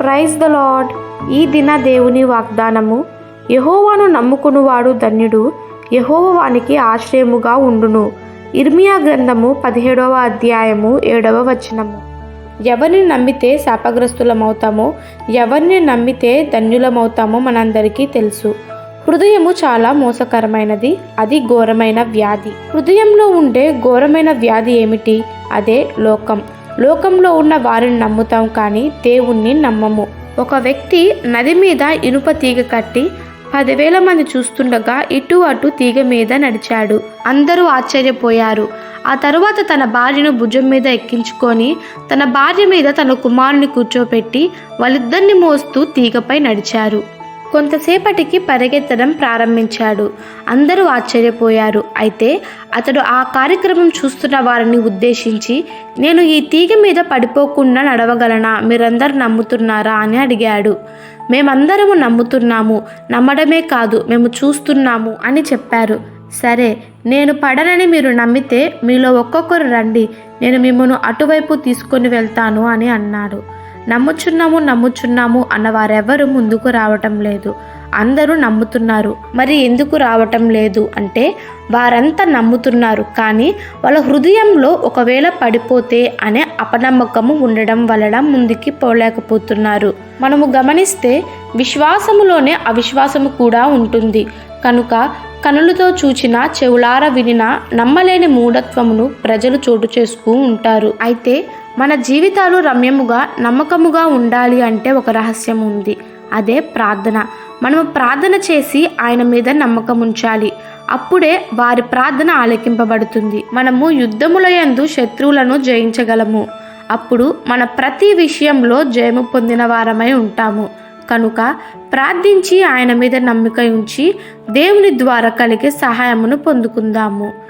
Praise the lord ఈ దిన దేవుని వాగ్దానము. యహోవాను నమ్ముకునివాడు ధన్యుడు. యహోవానికి ఆశ్రయముగా ఉండును. ఇర్మియా గ్రంథము పదిహేడవ అధ్యాయము ఏడవ వచనము. ఎవరిని నమ్మితే శాపగ్రస్తులమవుతామో ఎవరిని నమ్మితే ధన్యులమవుతామో మనందరికీ తెలుసు. హృదయము చాలా మోసకరమైనది అది ఘోరమైన వ్యాధి. హృదయంలో ఉండే ఘోరమైన వ్యాధి ఏమిటి? అదే లోకం. లోకంలో ఉన్న వారిని నమ్ముతాం కానీ దేవుణ్ణి నమ్మము. ఒక వ్యక్తి నది మీద ఇనుప తీగ కట్టి పదివేల మంది చూస్తుండగా ఇటు అటు తీగ మీద నడిచాడు. అందరూ ఆశ్చర్యపోయారు. ఆ తరువాత తన భార్యను భుజం మీద ఎక్కించుకొని తన భార్య మీద తన కుమారుని కూర్చోపెట్టి వాళ్ళిద్దరిని మోస్తూ తీగపై నడిచారు. కొంతసేపటికి పరిగెత్తడం ప్రారంభించాడు. అందరూ ఆశ్చర్యపోయారు. అయితే అతడు ఆ కార్యక్రమం చూస్తున్న వారిని ఉద్దేశించి నేను ఈ తీగ మీద పడిపోకుండా నడవగలనా? మీరందరూ నమ్ముతున్నారా? అని అడిగాడు. మేమందరము నమ్ముతున్నాము. నమ్మడమే కాదు మేము చూస్తున్నాము అని చెప్పారు. సరే నేను పడనని మీరు నమ్మితే మీలో ఒక్కొక్కరు రండి. నేను మిమ్మల్ని అటువైపు తీసుకొని వెళ్తాను అని అన్నాడు. నమ్ముచున్నాము నమ్ముచున్నాము అన్న వారెవరు ముందుకు రావటం లేదు. అందరూ నమ్ముతున్నారు. మరి ఎందుకు రావటం లేదు? అంటే వారంతా నమ్ముతున్నారు. కానీ వాళ్ళ హృదయంలో ఒకవేళ పడిపోతే అనే అపనమ్మకము ఉండడం వలన ముందుకి పోలేకపోతున్నారు. మనము గమనిస్తే విశ్వాసములోనే అవిశ్వాసము కూడా ఉంటుంది. కనుక కనులతో చూచిన చెవులార వినిన నమ్మలేని మూఢత్వమును ప్రజలు చోటు చేసుకు ఉంటారు. అయితే మన జీవితాలు రమ్యముగా నమ్మకముగా ఉండాలి అంటే ఒక రహస్యం ఉంది అదే ప్రార్థన. మనము ప్రార్థన చేసి ఆయన మీద నమ్మకం ఉంచాలి అప్పుడే వారి ప్రార్థన ఆలకింపబడుతుంది. మనము యుద్ధముల యందు శత్రువులను జయించగలము. అప్పుడు మన ప్రతి విషయంలో జయము పొందిన వారమై ఉంటాము. కనుక ప్రార్థించి ఆయన మీద నమ్మిక ఉంచి దేవుని ద్వారా కలిగే సహాయమును పొందుకుందాము.